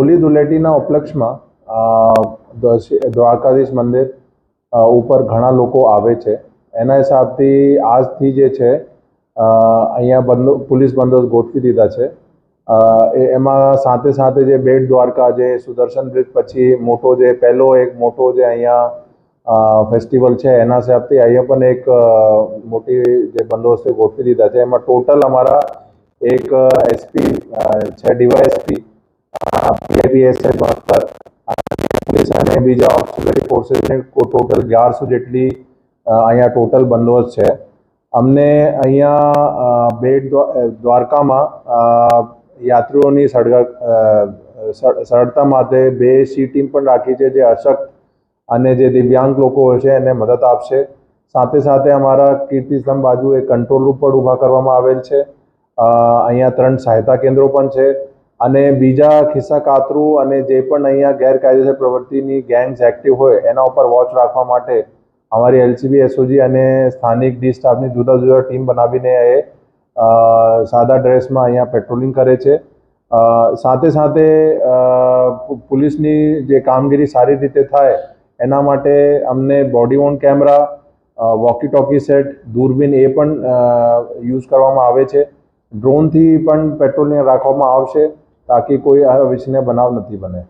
હોળી ધૂળેટીના ઉપલક્ષમાં દ્વારકાધીશ મંદિર ઉપર ઘણા લોકો આવે છે. એના હિસાબથી આજથી જે છે અહીંયા બંદો, પોલીસ બંદોબસ્ત ગોઠવી દીધા છે. એમાં સાથે સાથે જે બેટ દ્વારકા, જે સુદર્શન બ્રિજ પછી મોટો જે, પહેલો એક મોટો જે અહીંયા ફેસ્ટિવલ છે, એના હિસાબથી અહીંયા પણ એક મોટી જે બંદોબસ્ત ગોઠવી દીધા છે. એમાં ટોટલ અમારા એક એસપી છે, ડીવાયએસપી. બહત્તર પોલીસ અને બીજા ઓક્સિલરી ફોર્સીસને ટોટલ અગિયારસો જેટલી અહીંયા ટોટલ બંદોબસ્ત છે અમને અહીંયા બેટ દ્વારકામાં યાત્રીઓની સળગ સરળતા માટે બે સી ટીમ પણ રાખી છે જે અશક્ત અને જે દિવ્યાંગ લોકો હોય છે એને મદદ આપશે સાથે સાથે અમારા કીર્તિસ્તંભ બાજુ એક કંટ્રોલ રૂમ પણ ઊભા કરવામાં આવેલ છે અહીંયા ત્રણ સહાયતા કેન્દ્રો પણ છે અને બીજા ખિસ્સા કાતરું અને જે પણ અહીંયા ગેરકાયદેસર પ્રવૃત્તિની ગેંગ્સ એક્ટિવ હોય, એના ઉપર વોચ રાખવા માટે અમારી એલસીબી એસઓજી અને સ્થાનિક ડી સ્ટાફની જુદા જુદા ટીમ બનાવીને એ સાદા ડ્રેસમાં અહીંયા પેટ્રોલિંગ કરે છે. સાથે સાથે પોલીસની જે કામગીરી સારી રીતે થાય, એના માટે અમને body on camera walkie talkie set દૂરબીન એ પણ યુઝ કરવામાં આવે છે. ડ્રોનથી પણ પેટ્રોલિંગ રાખવામાં આવશે. તાકી કોઈ આ અવિશ્વસનીય બનાવ નથી બને